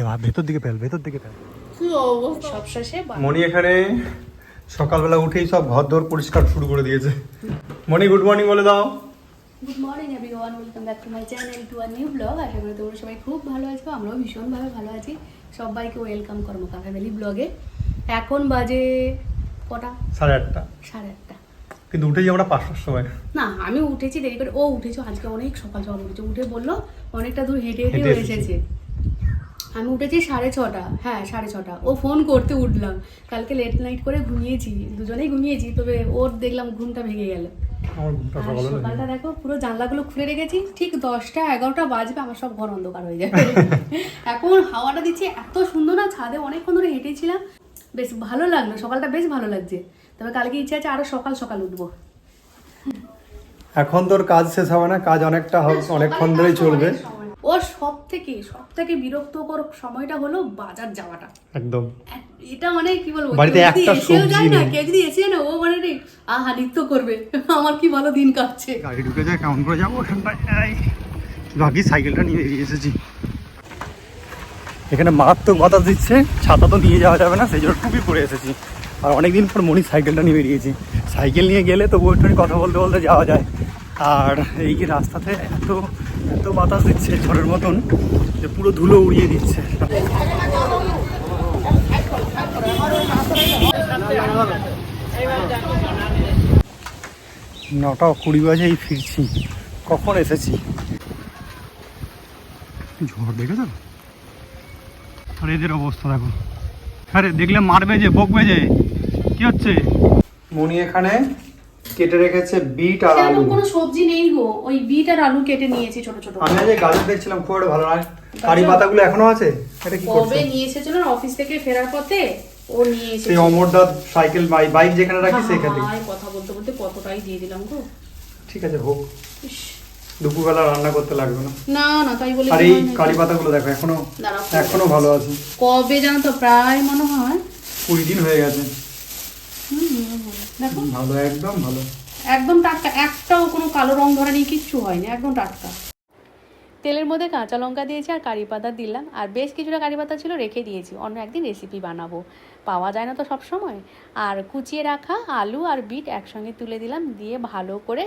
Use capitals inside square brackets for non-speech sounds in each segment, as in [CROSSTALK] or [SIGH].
ভেতর দিকে ফেল ভেতর দিকে ফেল। কি অবস্থা? সব শেষে বা- মণি এখানে সকালবেলা উঠেই সব ঘর দোর পরিষ্কার শুরু করে দিয়েছে। মণি গুড মর্নিং বলে দাও। Good morning everyone welcome back to my channel to our new blog আশা করি তোমরা সবাই খুব ভালো আছো আমরাও ভীষণভাবে ভালো আছি। সবাইকে ওয়েলকাম কর্মকা ফ্যামিলি ব্লগে এখন বাজে কটা? সাড়ে আটটা। সাড়ে আটটা। কিন্তু উঠেছি আমরা পাঁচটার সময়। না আমি উঠেছি দেরি করে। ও উঠেছো আজকে অনেক সকাল সকাল উঠেছে। উঠে বলল অনেকটা দূর হেঁটে হেঁটে হেঁটে এসেছে। আমি উঠেছি সাড়ে ছটা। হ্যাঁ সাড়ে ছটা। ও ফোন করতে উঠলাম। কালকে লেট নাইট করে ঘুমিয়েছি। দুজনেই ঘুমিয়েছি তবে ওর দেখলাম ঘুমটা ভেঙে গেল। সকালটা দেখো পুরো জানলাগুলো খুলে রেখেছি। ঠিক দশটা এগারোটা বাজবে আমার সব ঘর অন্ধকার হয়ে যাবে। এখন হাওয়াটা দিচ্ছে এত সুন্দর না ছাদে অনেকক্ষণ ধরে হেঁটেছিলাম। বেশ ভালো লাগল সকালটা বেশ ভালো লাগছে। তবে কালকে ইচ্ছা আছে আরও সকাল সকাল উঠবো। এখন তোর কাজ শেষ হবে না কাজ অনেকটা অনেকক্ষণ ধরেই চলবে। ওর সব থেকে সব থেকে বিরক্তকর সময়টা হলো বাজার যাওয়াটা। একদম। এটা মানে কি বলব বাড়িতে যদি একটা সবজি যায় না। কেউ যদি এসে না ও মানে রে, আহা নৃত্য করবে আমার কি ভালো দিন কাটছে। গাড়ি ঢুকে যায় কেমন করে যাব ওখানটায় ভাগি সাইকেলটা নিয়ে বেরিয়ে এসেছি। এখানে মারাত্মক বাতাস দিচ্ছে ছাতা তো নিয়ে যাওয়া যাবে না সেই জন্য টুপি পরে এসেছি। আর অনেকদিন পর মনি সাইকেলটা নিয়ে বেরিয়েছি। সাইকেল নিয়ে গেলে তবু একটুখানি কথা বলতে বলতে যাওয়া যায়। আর এই যে রাস্তাতে এত এত বাতাস দিচ্ছে ঝড়ের মতন যে পুরো ধুলো উড়িয়ে দিচ্ছে। নটা কুড়ি বাজেই ফিরছি। কখন এসেছি? ঝড় দেখে তো আর এদের অবস্থা দেখো। আরে দেখলে মারবে যে বকবে যে। কি হচ্ছে? মনি এখানে? কেটে রেখেছে বিট আর আলু। কোনো সবজি নেই গো। ওই বিট আর আলু কেটে নিয়েছি ছোট ছোট। আমি আজ গাজর দেখছিলাম খুব একটা ভালো নয়। কারি পাতাগুলো এখনও আছে? এটা কি কবে করছে? নিয়ে এসেছিল না অফিস থেকে ফেরার পথে ও নিয়ে সেই এসেছিল অমরদার সাইকেল বাইক বাইক যেখানে রাখি সেখানে। কথা বলতে বলতে কতটাই দিয়ে দিলাম গো। ঠিক আছে হোক। দুপুরবেলা রান্না করতে লাগবে না। না না তাই বলে আর এই কারি পাতাগুলো দেখো এখনও এখনও ভালো আছে। কবে জানো তো প্রায় মনে হয় কুড়ি দিন হয়ে গেছে। দেখো। ভালো একদম ভালো। একদম টাটকা একটাও কোনো কালো রং ধরা নেই কিচ্ছু হয়নি একদম টাটকা। তেলের মধ্যে কাঁচা লঙ্কা দিয়েছি আর কারি পাতা দিলাম আর বেশ কিছুটা কারি পাতা ছিল রেখে দিয়েছি অন্য একদিন রেসিপি বানাবো। পাওয়া যায় না তো সব সময় আর কুচিয়ে রাখা আলু আর বিট একসঙ্গে তুলে দিলাম দিয়ে ভালো করে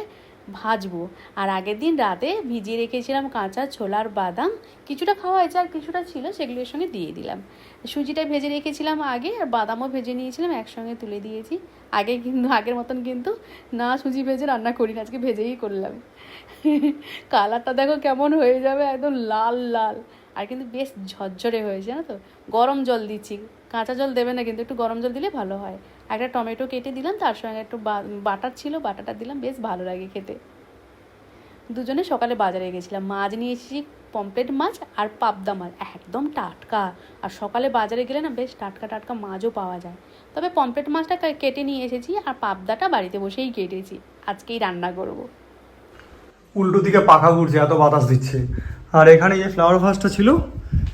ভাজবো। আর আগের দিন রাতে ভিজিয়ে রেখেছিলাম কাঁচা ছোলার বাদাম। কিছুটা খাওয়া হয়েছে আর কিছুটা ছিল সেগুলোর সঙ্গে দিয়ে দিলাম। সুজিটা ভেজে রেখেছিলাম আগে, আর বাদামও ভেজে নিয়েছিলাম, একসঙ্গে তুলে দিয়েছি। আগে কিন্তু, আগের মতন কিন্তু না সুজি ভেজে রান্না করি না আজকে ভেজেই করলাম। কালারটা দেখো কেমন হয়ে যাবে, একদম লাল লাল। আর কিন্তু বেশ ঝরঝরে হয়েছে, জানো তো? গরম জল দিচ্ছি। কাঁচা জল দেবে না, কিন্তু একটু গরম জল দিলে ভালো হয়। একটা টমেটো কেটে দিলাম, তার সঙ্গে একটু বাটার ছিল বাটাটা দিলাম, বেশ ভালো লাগে খেতে। দুজনে সকালে বাজারে গেছিলাম। মাছ নিয়ে এসেছি পমপ্লেট মাছ আর পাবদা মাছ, একদম টাটকা। আর সকালে বাজারে গেলে না বেশ টাটকা টাটকা মাছও পাওয়া যায়। তবে পমপ্লেট মাছটা কেটে নিয়ে এসেছি আর পাবদাটা বাড়িতে বসেই কেটেছি। আজকেই রান্না করব। উল্টো দিকে পাখা ঘুরছে, এত বাতাস দিচ্ছে। আর এখানে যে ফ্লাওয়ার ভাসটা ছিল,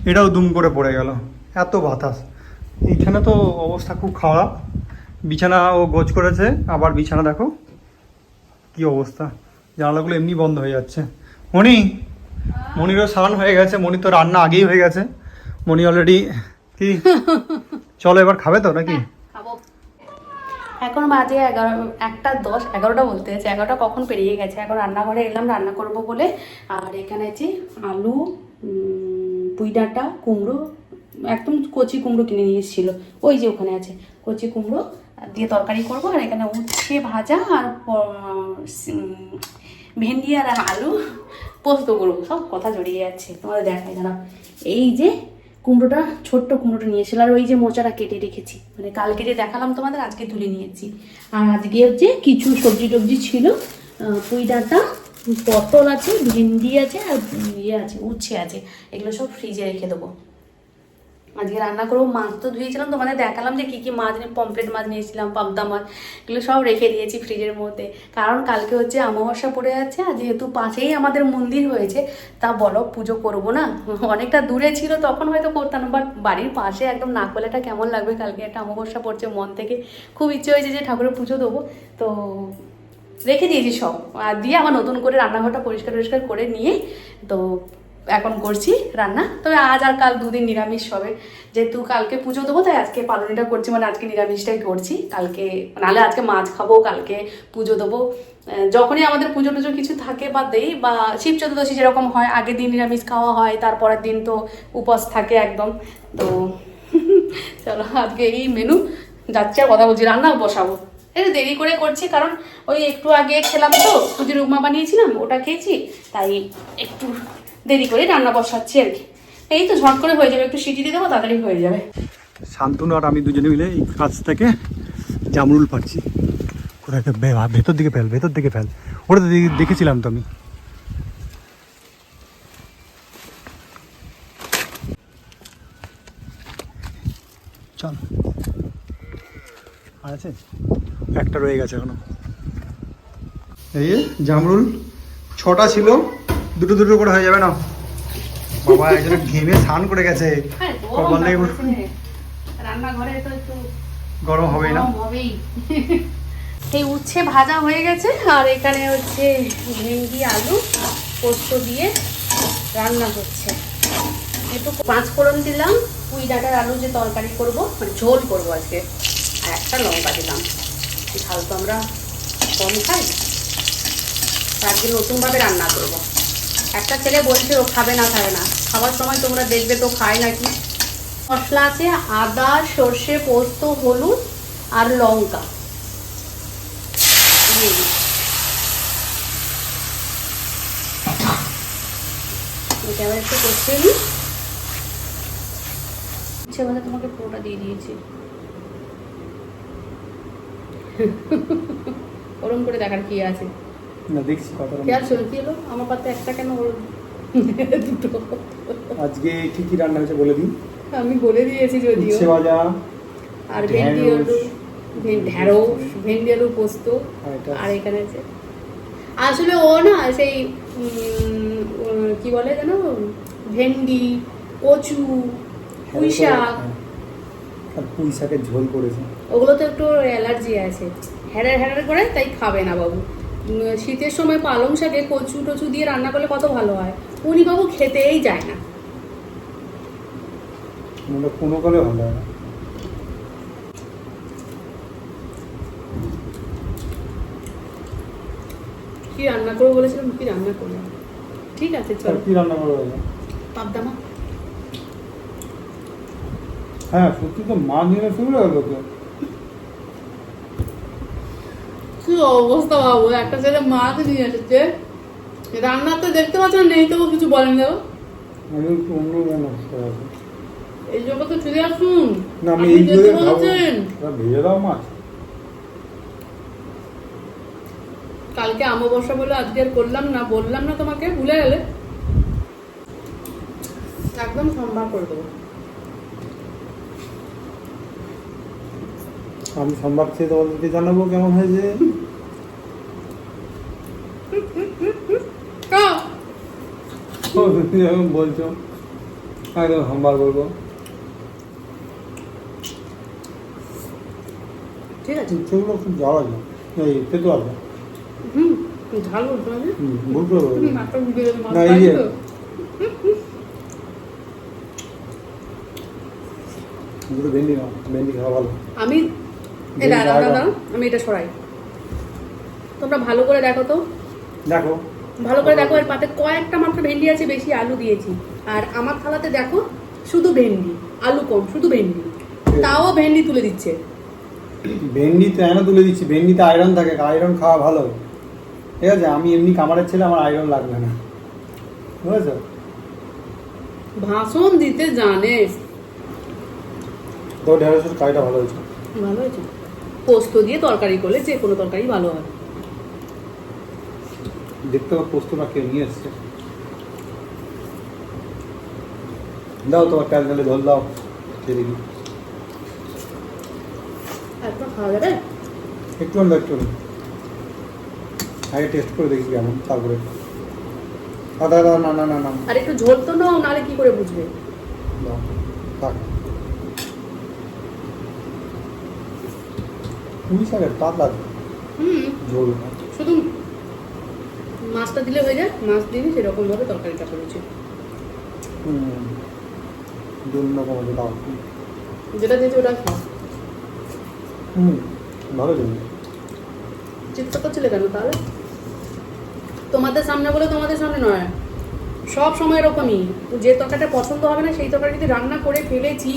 এটাও দুম করে পড়ে গেল। এত বাতাস। এইখানে তো অবস্থা খুব খারাপ। বিছানা ও গোজ করেছে, আবার বিছানা দেখো। কি অবস্থা? জানালাগুলো এমনি বন্ধ হয়ে যাচ্ছে। মণি মনিরও স্নান হয়ে গেছে। মনি তো রান্না আগেই হয়ে গেছে। মনি অলরেডি কি? চলো এবার খাবে তো নাকি? খাব। এখন বাজে এগারো, একটা দশ, এগারোটা বলতে আছে। এগারোটা কখন পেরিয়ে গেছে? এখন রান্নাঘরে এলাম, রান্না করব বলে। আর এখানে আছে আলু পুঁই ডাঁটা, কুমড়ো, একদম কচি কুমড়ো কিনে নিয়ে এসেছিল। ওই যে ওখানে আছে, কচি কুমড়ো দিয়ে তরকারি করব, আর এখানে উচ্ছে ভাজা আর ভেন্ডি আর আলু, পোস্ত করব, সব কথা জড়িয়ে যাচ্ছে তোমাদের দেখাই দাঁড়াও। এই যে কুমড়োটা, ছোট্ট কুমড়োটা নিয়েছিল, আর ওই যে মোচাটা কেটে রেখেছি মানে কালকে যে দেখালাম তোমাদের, আজকে তুলে নিয়েছি। আর আজকে হচ্ছে কিছু সবজি টবজি ছিল পুঁই ডাঁটা, পটল আছে, ভেন্ডি আছে, আর ইয়ে আছে, উচ্ছে আছে, এগুলো সব ফ্রিজে রেখে দেবো। আজকে রান্না করব, মাছ তো ধুয়েছিলাম তোমাদের দেখালাম যে কী কী মাছ নিয়ে, পমফ্রেট মাছ নিয়েছিলাম, পাবদা মাছ, এগুলো সব রেখে দিয়েছি ফ্রিজের মধ্যে। কারণ কালকে হচ্ছে অমাবস্যা পড়ে যাচ্ছে, আর যেহেতু পাশেই আমাদের মন্দির হয়েছে, তা বলো পুজো করব না? অনেকটা দূরে ছিল, তখন হয়তো করতাম বাট বাড়ির পাশে একদম না করলেটা কেমন লাগবে? কালকে একটা অমাবস্যা পড়ছে, মন থেকে খুব ইচ্ছে হয়েছে যে ঠাকুরের পুজো দেবো, তো রেখে দিয়েছি সব। আর দিয়ে আবার নতুন করে রান্নাঘরটা পরিষ্কার টরিষ্কার করে নিয়ে, তো এখন করছি রান্না। তবে আজ আর কাল দুদিন নিরামিষ হবে। যেহেতু কালকে পুজো দেবো, তাই আজকে পালনিটা করছি মানে আজকে নিরামিষটাই করছি। কালকে, নাহলে আজকে মাছ খাব, কালকে পুজো দেবো। যখনই আমাদের পুজো টুজো কিছু থাকে বা দেই, বা শিব চতুর্দশী যেরকম হয়, আগের দিন নিরামিষ খাওয়া হয়, তারপরের দিন তো উপোস থাকে একদম। তো [LAUGHS] চলো, আজকে এই মেনু যাচ্ছে আর কথা বলছি রান্না বসাবো। একটু দেরি করে করছি, কারণ ওই একটু আগে খেলাম তো, সুজির উপমা বানিয়েছিলাম, ওটা খেয়েছি, তাই একটু দেরি করে রান্না বসাচ্ছি আর কি। এই তো ঝট করে হয়ে যাবে, একটু সিটি দিয়ে দেবো, তাড়াতাড়ি হয়ে যাবে। শান্তনু আর আমি দুজনে মিলে এই কাছ থেকে জামরুল পাচ্ছি ভেতর দিকে ফেল, ভেতর দিকে ফেল। ওটা দেখেছিলাম তো আমি। চল। আছে? একটা রয়ে গেছে এখনও। এই জামরুল, ছটা ছিল। দুটো দুটো করে হয়ে যাবে না। বাবা একজন ঘেমে স্নান করে গেছে। হ্যাঁ, কপাল নেই রান্নাঘরে তো একটু গরম হবেই না। হবেই। এই উচ্ছে ভাজা হয়ে গেছে আর এখানে হচ্ছে ভেন্ডি আলু পোস্ত দিয়ে রান্না হচ্ছে একটু পাঁচ ফোড়ন দিলাম পুঁই ডাটার আলু যে তরকারি করব মানে ঝোল করব আজকে আর একটা লঙ্কা দিলাম। ঝাল তো আমরা কম খাই তার জন্য নতুনভাবে রান্না করব। একটা ছেলে বলছে, ও খাবে না খাবে না। খাওয়ার সময় তোমরা দেখবে তো খায় নাকি? মশলা আছে আদা, সর্ষে, পোস্ত, হলুদ আর লঙ্কা। এটা তোমাকে পুরোটা দিয়ে দিয়েছি। ওরম করে দেখার কি আছে? না দেখছি কথা খেয়াল শোনো কি হলো? আমার পাতে একটা কেন দুটো। আজকে কি কি রান্না হয়েছে বলে দিন আমি বলে দিয়েছি যদিও। উচ্ছে ভাজা আর ভেন্ডি আলু ঢেঁড়স। ভেন্ডি আলু পোস্ত আর এখানে আছে। আসলে ও না সেই কি বলে যেন? ভেন্ডি কচু পুঁই শাক। হ্যাঁ। আর পুঁই শাকের ঝোল করেছে। ওগুলো তো একটু অ্যালার্জি আছে। হ্যাড়ার হ্যাড়ার করে তাই খাবে না বাবু। শীতের সময় পালং শাকে কচু টচু দিয়ে রান্না করলে কত ভালো হয়? উনি বাবু খেতেই যায় না। মানে কোনো কালে ভালো হয় না। কি রান্না করব বলেছিলাম? কি রান্না করলাম ঠিক আছে চল। কি রান্না করব পাবদামা হ্যাঁ সত্যি তো মা নিয়ে শুরু হলো তো কি অবস্থা বাবু একটা ছেলে মাছ নিয়ে এসেছে। রান্না তো দেখতে পাচ্ছ নেই তবু কিছু বলেন আমি অন্য। এই জন্য তো ফিরে আসুন না আমি যেতে বলেছেন। ভেজে দাও মাছ। কালকে আমাবস্যা বলে আজকে আর করলাম না বললাম না তোমাকে ভুলে গেলে। একদম সম্ভার করে দেবো। আমি সোমবার খেয়ে তোমাদেরকে জানাব কেমন হয়েছে খাও। ও, তুমি যখন বলছো একদম সোমবার করব ঠিক আছে। সেগুলো খুব যাওয়া যায় এই তেতো আছে হুম ঝাল বলতো না ভুল করে বলব। হুম, নাকটা ঢুকে গেছে, মাছ না, এই যে- দুটো ভেন্ডি নাও। ভেন্ডি খাওয়া ভালো। আমি এই দাঁড়াও দাঁড়াও দাঁড়াও, আমি এটা সরাই। তোমরা ভালো করে দেখো তো। দেখো। ভালো করে দেখো এর পাতে কয়েকটা মাত্র ভেন্ডি আছে বেশি আলু দিয়েছি। আর আমার থালাতে দেখো শুধু ভেন্ডি আলু কম শুধু ভেন্ডি। তাও ভেন্ডি তুলে দিচ্ছে। ভেন্ডি তো এনে তুলে দিচ্ছি ভেন্ডিতে আয়রন থাকে আয়রন খাওয়া ভালো। ঠিক আছে আমি এমনি কামারের ছেলে আমার আয়রন লাগবে না। বুঝেছ? ভাষণ দিতে জানে। তো ঢেঁড়সের কাইটা ভালো হয়েছে। ভালো হয়েছে। পোস্ত দিয়ে তরকারি করলে যে কোনো তরকারি ভালো হয় দেখতে পাবো পোস্তটা কেউ নিয়ে এসছে। দাও তোমার প্যান ঢেলে ঝোল দাও একদম একটু আনবে একটু আগে টেস্ট করে দেখি কেমন তারপরে। আদা দাও না না না না। আর একটু ঝোল তো নাও নাহলে কি করে বুঝবে? দাও থাক। পুঁই শাকের পাতলা হুম। ঝোল। শুধু মাছটা দিলে হয়ে যায় মাছ দিয়ে সেরকম ভাবে তরকারিটা করেছি। যেটা দিয়েছে ওটা খাও। ভালো চিৎকার করছিলে কেন তাহলে? তোমাদের সামনে বলে তোমাদের সামনে নয়। সব সময় এরকমই। যে তরকারিটা পছন্দ হবে না সেই তরকারি যদি রান্না করে ফেলেছি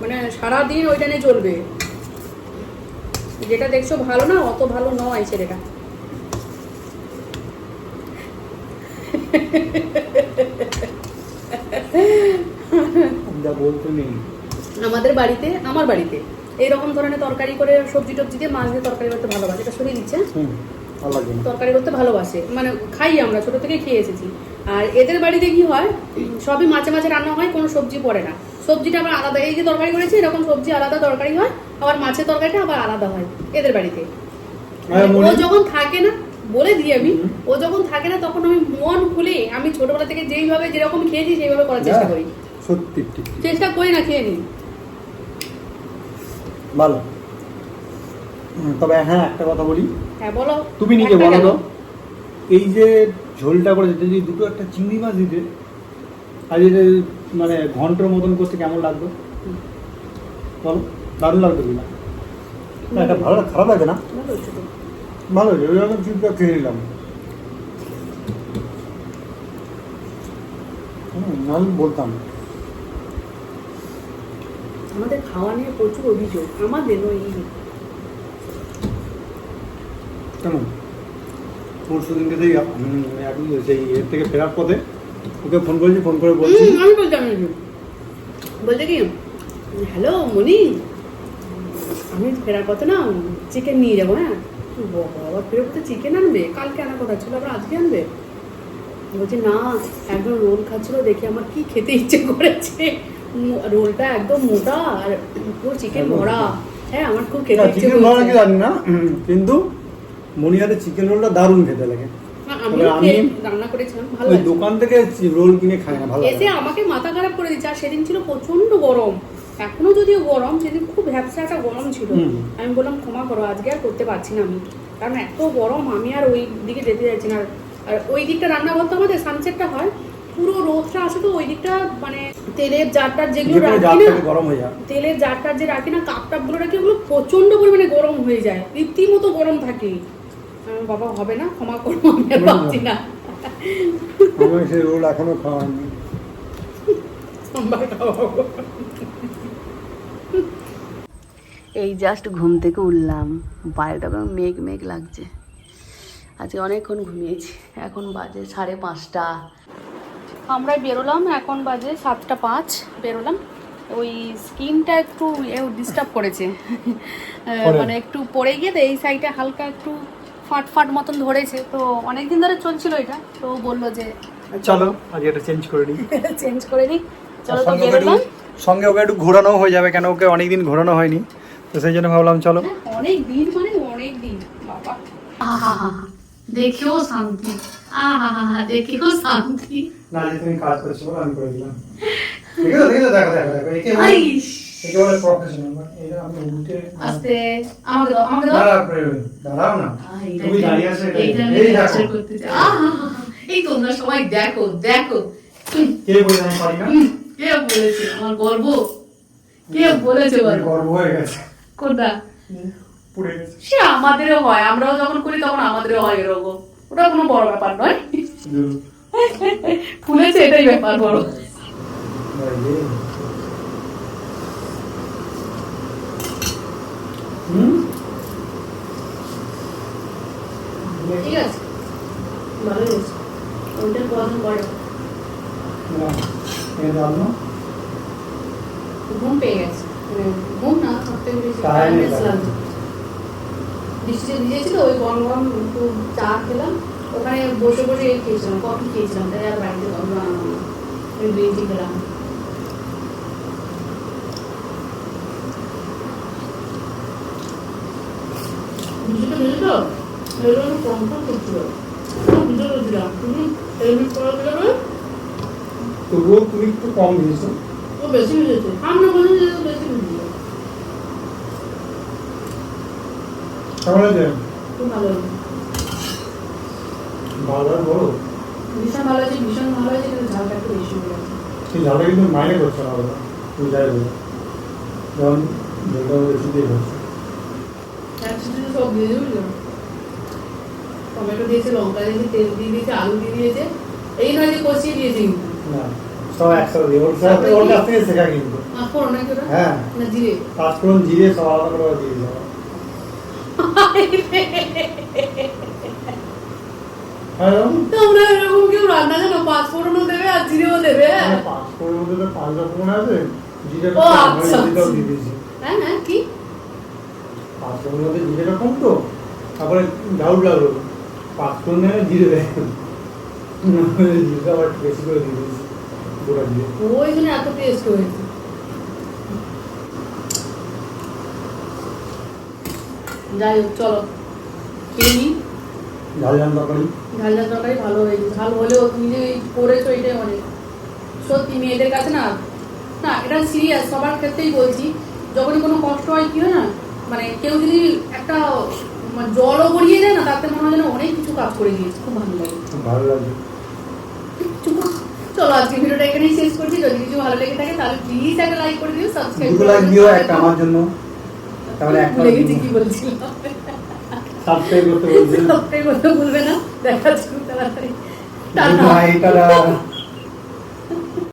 মানে সারাদিন ওইটা নিয়ে চলবে। যেটা দেখছ ভালো না অত ভালো নয় ছেলেটা যা বলতে নেই আমাদের বাড়িতে আমার বাড়িতে এইরকম ধরনের তরকারি করে সবজি টবজি দিয়ে মাছ দিয়ে তরকারি করতে ভালোবাসে। এটা সরিয়ে দিচ্ছে তরকারি করতে ভালোবাসে। মানে খাই আমরা ছোট থেকে খেয়ে এসেছি। আর এদের বাড়িতে কি হয় সবই মাঝে মাঝে রান্না হয় কোনো সবজি পড়ে না। সবজিটা আবার আলাদা। এই যে তরকারি করেছি এরকম সবজি আলাদা তরকারি হয় আবার মাছের তরকারিটা আবার আলাদা হয় এদের বাড়িতে। ও যখন থাকে না বলে দিই আমি ও যখন থাকে না তখন আমি মন খুলে আমি ছোটবেলা থেকে যেইভাবে যেরকম খেয়েছি সেইভাবে করার চেষ্টা করি। সত্যি। চেষ্টা করি না খেয়ে নিই ভালো। তবে হ্যাঁ একটা কথা বলি। হ্যাঁ বলো। তুমি নিজে বলো। তো এই যে ঝোলটা করে যদি দুটো একটা চিংড়ি মাছ দিতে আর এই মানে ঘণ্টার মতন করতে কেমন লাগতো বলো। দারুণ লাগবে কিনা না এটা ভালো খারাপ লাগে না? ভালো ওই রকম চিন্তা খেয়ে নিলাম। নাহলে বলতাম। আমাদের খাওয়া নিয়ে প্রচুর অভিযোগ। আমাদের ওই কেমন পরশু দিনকে সেই সেই এর থেকে ফেরার পথে ওকে ফোন করেছি ফোন করে বলছি আমি বলছি। বলছে। কি হ্যালো মনি আমি ফেরার পথে না চিকেন নিয়ে যাব হ্যাঁ? বাবা চিকেন আনবে? কালকে আনার কথা ছিল আবার আজকে আনবে? বলছি না একদম রোল খাচ্ছিল দেখে আমার কি খেতে ইচ্ছে করেছে। রোলটা একদম মোটা আর পুরো চিকেন ভরা। হ্যাঁ আমার খুব খেতে ইচ্ছে চিকেন করেছে। জানি না। কিন্তু মনিহারের চিকেন রোলটা দারুণ খেতে লাগে। না, আমিও তবে আমি- রান্না করেছিলাম ভালো। দোকান থেকে রোল কিনে খাই না ভালো এসে আমাকে মাথা খারাপ করে দিচ্ছে আর সেদিন ছিল প্রচণ্ড গরম। এখনও যদিও গরম সেদিন খুব ভ্যাবসা একটা গরম ছিল আমি বললাম ক্ষমা করো আজকে আর করতে পারছি না আমি। কারণ এত গরম আমি আর ওই দিকে যেতে চাইছি না। আর- ওই দিকটা রান্না বলতে আমাদের সানসেটটা হয় পুরো রোদটা আসে তো ওই দিকটা মানে তেলের জারটার যেগুলো রাখি না গরম হয়ে যায়। তেলের জারটার যে রাখি না কাপ টাপগুলো রাখি ওগুলো প্রচণ্ড পরিমাণে গরম হয়ে যায় রীতিমতো গরম থাকে। বাবা হবে না ক্ষমা করব আমি আর না, না। পারছি না। আমার সেই রোল এখনও খাওয়া এই জাস্ট ঘুম থেকে উঠলাম। বাইরেটা মেঘ মেঘ লাগছে। আজকে অনেকক্ষণ ঘুমিয়েছি। এখন বাজে সাড়ে পাঁচটা। আমরা বেরোলাম এখন বাজে সাতটা পাঁচ। বেরোলাম। ওই স্কিনটা একটু ডিস্টার্ব করেছে। মানে একটু পড়ে গিয়ে এই সাইডে হালকা একটু ফাট ফাট মতন ধরেছে। তো অনেকদিন ধরে চলছিল এটা। তো বলল যে চলো আজ এটা চেঞ্জ করে নিই। [LAUGHS] চেঞ্জ করে নিই। চলো তো বেরোলাম। সঙ্গে ওকে একটু ঘোরানো হয়ে যাবে কেন ওকে অনেকদিন ঘোরানো হয়নি। তো সেই জন্য ভাবলাম চলো। অনেক দিন মানে অনেক দিন বাবা দেখেও শান্তি। দেখেও শান্তি। না যে তুমি কাজ করেছ আমি করে দিলাম। ঠিক আছে ঠিক আছে দেখো দেখো দেখো একে বলে আইস। একে বলে প্রফেশনাল এটা আমি উল্টে আস্তে আমাকে দাও আমাকে দাও। দাঁড়াও দাঁড়াও না। তুমি দাঁড়িয়ে আছো এটা- এই দেখো। capture করতে চাই। আহা, এই তোমরা সবাই দেখো দেখো। কে বলে আমি পারি না? হুম, কে বলেছে? আমার গর্ব? কে বলেছে গর্ব হয়ে গেছে। কোনটা? পুড়ে গেছে। সে আমাদেরও হয় আমরাও যখন করি তখন আমাদেরও হয় এরকম। ওটা কোনো বড় ব্যাপার নয়। ফুলেছে এটাই ব্যাপার বড়। হুম ঠিক আছে ভালো হয়েছে ওইটা কদিন পরে না দাও ঘুম পেয়ে গেছে। ঘুম না। লাগছে বৃষ্টি ভিজেছিল ওই গরম গরম একটু চা খেলাম। ওখানে বসে বসে খেয়েছিলাম কফি খেয়েছিলাম তাই আর বাড়িতে ওই গ্রিন খেলাম। এরকম কম কম করছিল ভিজে দিলাম তুমি হেলমেট পরা দিলে তবুও তুমি একটু কম দিয়েছ ও বেশি ভিজেছে আমরা বলি যে বেশি ভিজেছে কেমন হয়েছে খুব ভালো হয়েছে বলো ভীষণ ভালো হয়েছে ভীষণ ভালো হয়েছে কিন্তু ঝালটা একটু বেশি হয়ে গেছে। এই ঝালটা কিন্তু মাইনে করছে না ওরা তুমি যাই বলো যেমন যেটা বেশি দিয়ে করছে সব দিয়ে দেবে টমেটো দিয়েছে লঙ্কা দিয়েছে তেল দিয়ে দিয়েছে আলু দিয়ে দিয়েছে। এই নয় যে কষিয়ে দিয়েছে কিন্তু। না সব একসাথে। দিয়ে ওর সাথে ওর কাছ থেকে শেখা কিন্তু। আর ফোড়ন নাকি ওটা হ্যাঁ। না জিরে পাঁচফোড়ন জিরে সব আলাদা করে দিয়ে দেওয়া হ্যাঁ তোমরা এরকম কেউ রান্না জানো? পাঁচ ফোড়নও দেবে আর জিরেও দেবে। হ্যাঁ মধ্যে তো পাঁচ রকমের আছে? জিরেটা আচ্ছা, আচ্ছা। দিয়ে দিয়েছি। হ্যাঁ হ্যাঁ কি? মধ্যে জিরেটা কম তো? তারপরে ডাউট লাগল। পাঁচফোড়ন নেবে জিরে দেয় সত্যি মেয়েদের কাছে না না এটা সিরিয়াস সবার ক্ষেত্রেই বলছি যখনই কোনো কষ্ট হয় কি হয় না মানে কেউ যদি একটা মানে জলও গড়িয়ে দেয় না তাতে মনে হয় যেন অনেক কিছু কাজ করে দিয়েছে খুব ভালো লাগে ভালো করো। চলো আজকে ভিডিওটা এখানেই শেষ করছি। যদি কিছু ভালো লেগে থাকে তাহলে প্লিজ একটা লাইক করে দিও সাবস্ক্রাইব করে লাইক দিও। একটা আমার জন্য। তাহলে একটা ভুলে গেছি কি বলছিলাম। সাবস্ক্রাইব করতে বলছি সাবস্ক্রাইব করতে ভুলবে না দেখা যাচ্ছে তাড়াতাড়ি। টাটা।